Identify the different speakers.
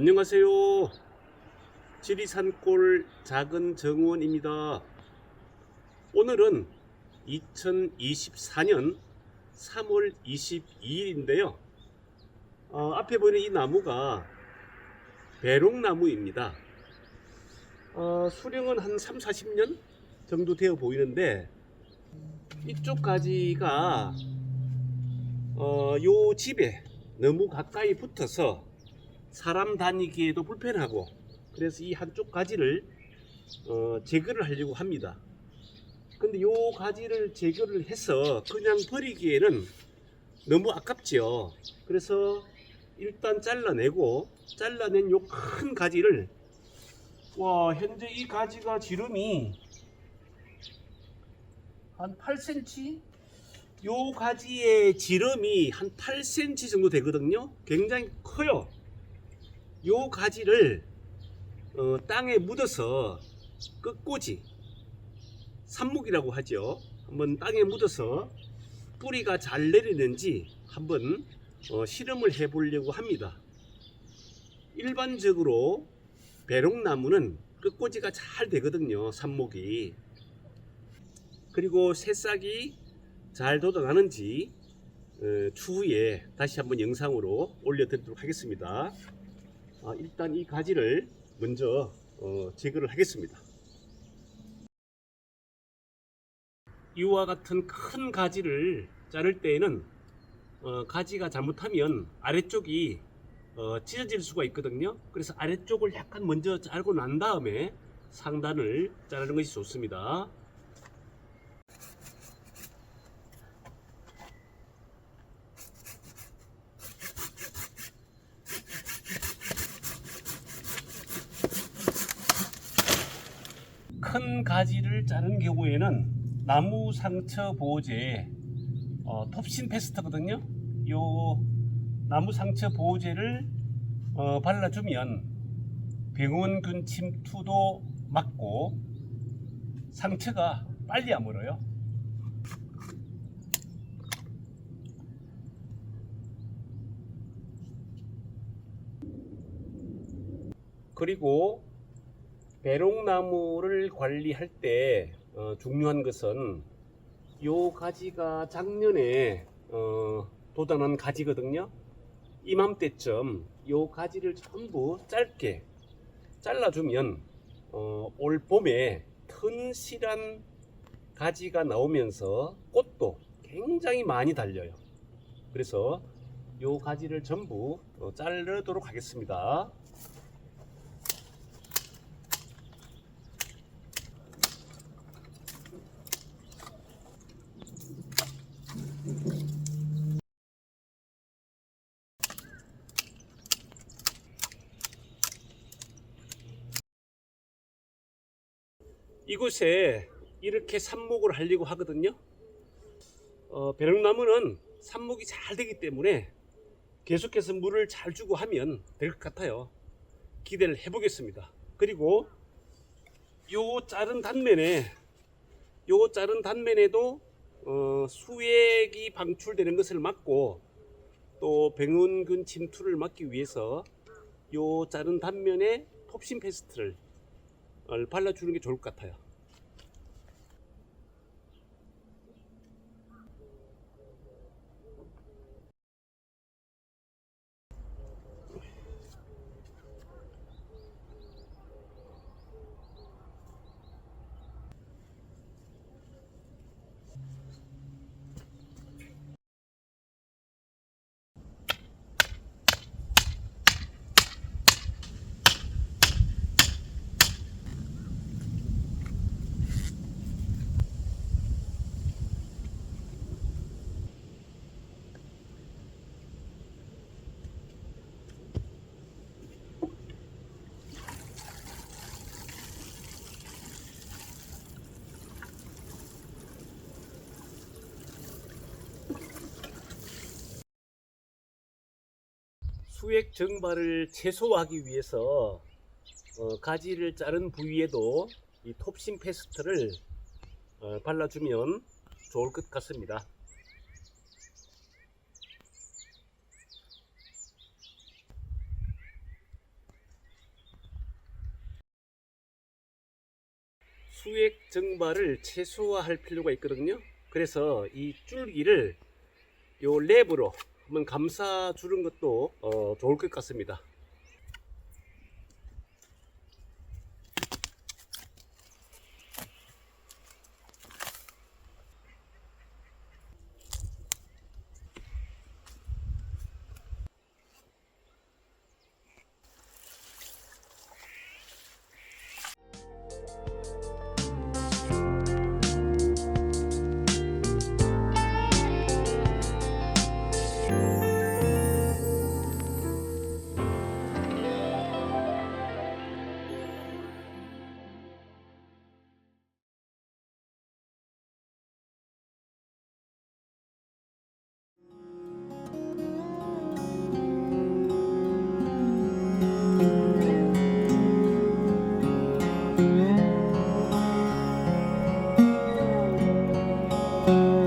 Speaker 1: 안녕하세요. 지리산골 작은 정원입니다. 오늘은 2024년 3월 22일인데요. 어, 앞에 보이는 이 나무가 배롱나무입니다. 어, 수령은 한 3, 40년 정도 되어 보이는데 이쪽 가지가 어, 요 집에 너무 가까이 붙어서 사람 다니기에도 불편하고 그래서 이 한쪽 가지를 어, 제거를 하려고 합니다. 근데 요 가지를 제거를 해서 그냥 버리기에는 너무 아깝지요. 그래서 일단 잘라내고 잘라낸 요 큰 가지를 와 현재 이 가지가 지름이 한 8cm? 요 가지의 지름이 한 8cm 정도 되거든요. 굉장히 커요. 요 가지를 어, 땅에 묻어서 끝꽂이 삽목이라고 하죠. 한번 땅에 묻어서 뿌리가 잘 내리는지 한번 어, 실험을 해 보려고 합니다. 일반적으로 배롱나무는 끝꽂이가 잘 되거든요. 삽목이. 그리고 새싹이 잘 돋아나는지 어, 추후에 다시 한번 영상으로 올려드리도록 하겠습니다. 아, 일단 이 가지를 먼저 어, 제거를 하겠습니다. 이와 같은 큰 가지를 자를 때에는 어, 가지가 잘못하면 아래쪽이 어, 찢어질 수가 있거든요. 그래서 아래쪽을 약간 먼저 자르고 난 다음에 상단을 자르는 것이 좋습니다. 큰 가지를 자른 경우에는 나무 상처 보호제 어, 톱신 페스트거든요. 요 나무 상처 보호제를 어, 발라주면 병원균 침투도 막고 상처가 빨리 아물어요. 그리고 배롱나무를 관리할 때 어, 중요한 것은 요 가지가 작년에 어, 돋아난 가지거든요. 이맘때쯤 요 가지를 전부 짧게 잘라주면 어, 올 봄에 튼실한 가지가 나오면서 꽃도 굉장히 많이 달려요. 그래서 요 가지를 전부 어, 자르도록 하겠습니다. 이곳에 이렇게 삽목을 하려고 하거든요. 어, 배롱나무는 삽목이 잘 되기 때문에 계속해서 물을 잘 주고 하면 될 것 같아요. 기대를 해보겠습니다. 그리고 요 자른 단면에 요 자른 단면에도 어, 수액이 방출되는 것을 막고 또 병원균 침투를 막기 위해서 요 자른 단면에 톱신 페스트를 어, 발라주는 게 좋을 것 같아요. 수액 증발을 최소화하기 위해서 어, 가지를 자른 부위에도 이 톱신 페스트를 어, 발라주면 좋을 것 같습니다. 수액 증발을 최소화할 필요가 있거든요. 그래서 이 줄기를 요 랩으로 한번 감싸 주는 것도 어, 좋을 것 같습니다. Thank you.